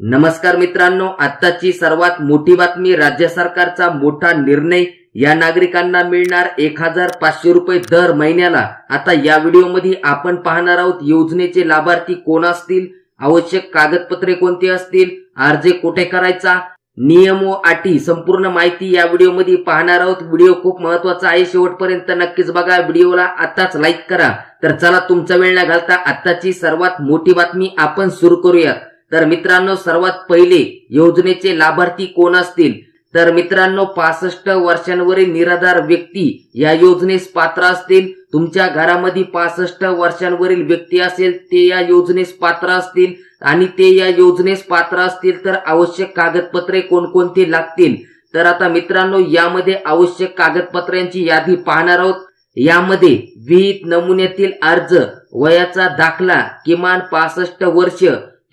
नमस्कार मित्रांनो आत्ताची सर्वात मोठी बातमी राज्य सरकारचा मोठा निर्णय. या नागरिकांना मिळणार एक हजार पाचशे रुपये दर महिन्याला. आता या व्हिडिओमध्ये आपण पाहणार आहोत योजनेचे लाभार्थी कोण असतील? आवश्यक कागदपत्रे कोणती असतील? अर्ज कुठे करायचा? नियम व अटी संपूर्ण माहिती या व्हिडिओमध्ये पाहणार आहोत. व्हिडिओ खूप महत्त्वाचा आहे. शेवटपर्यंत नक्कीच बघा. व्हिडिओला आताच लाईक करा. तर चला तुमचा वेळ न घालता आताची सर्वात मोठी बातमी आपण सुरू करूयात. तर मित्रांनो सर्वात पहिले योजनेचे लाभार्थी कोण असतील? तर मित्रांनो पासष्ट वर्षांवरील निराधार व्यक्ती या योजनेस पात्र असतील. तुमच्या घरामध्ये पासष्ट वर्षांवरील व्यक्ती असेल ते या योजनेस पात्र असतील. आणि ते या योजनेस पात्र असतील तर आवश्यक कागदपत्रे कोणकोणती लागतील? तर आता मित्रांनो यामध्ये आवश्यक कागदपत्रांची यादी पाहणार आहोत. यामध्ये विहित नमुन्यातील अर्ज वयाचा दाखला किमान पासष्ट वर्ष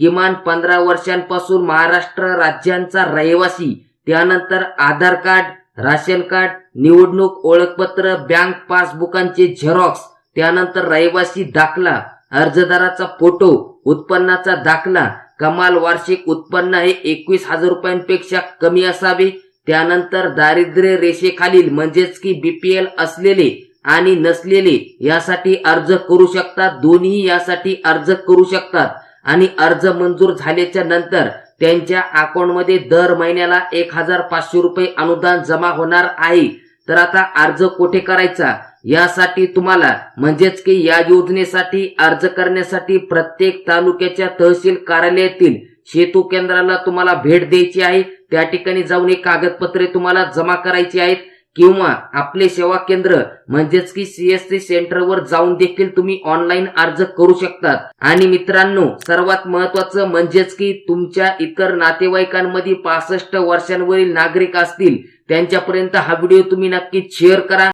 किमान पंधरा वर्षांपासून महाराष्ट्र राज्यांचा रहिवासी. त्यानंतर आधार कार्ड राशन कार्ड निवडणूक ओळखपत्र बँक पासबुकांचे झेरॉक्स त्यानंतर रहिवासी दाखला अर्जदाराचा फोटो उत्पन्नाचा दाखला कमाल वार्षिक उत्पन्न हे एकवीस हजार रुपयांपेक्षा कमी असावे. त्यानंतर दारिद्र्य रेषेखालील म्हणजेच की बीपीएल असलेले आणि नसलेले यासाठी अर्ज करू शकतात दोन्ही यासाठी अर्ज करू शकतात. आणि अर्ज मंजूर झाल्याच्यानंतर त्यांच्या अकाउंटमध्ये दर महिन्याला एक हजार पाचशे रुपये अनुदान जमा होणार आहे. तर आता अर्ज कुठे करायचा? यासाठी तुम्हाला म्हणजेच की या योजनेसाठी अर्ज करण्यासाठी प्रत्येक तालुक्याच्या तहसील कार्यालयातील सेतू केंद्राला तुम्हाला भेट द्यायची आहे. त्या ठिकाणी जाऊन हे कागदपत्रे तुम्हाला जमा करायची आहेत. किंवा आपले सेवा केंद्र म्हणजेच की सीएससी सेंटरवर जाऊन देखील तुम्ही ऑनलाईन अर्ज करू शकतात. आणि मित्रांनो सर्वात महत्वाचं म्हणजेच की तुमच्या इतर नातेवाईकांमध्ये पासष्ट वर्षांवरील नागरिक असतील त्यांच्यापर्यंत हा व्हिडिओ तुम्ही नक्की शेअर करा.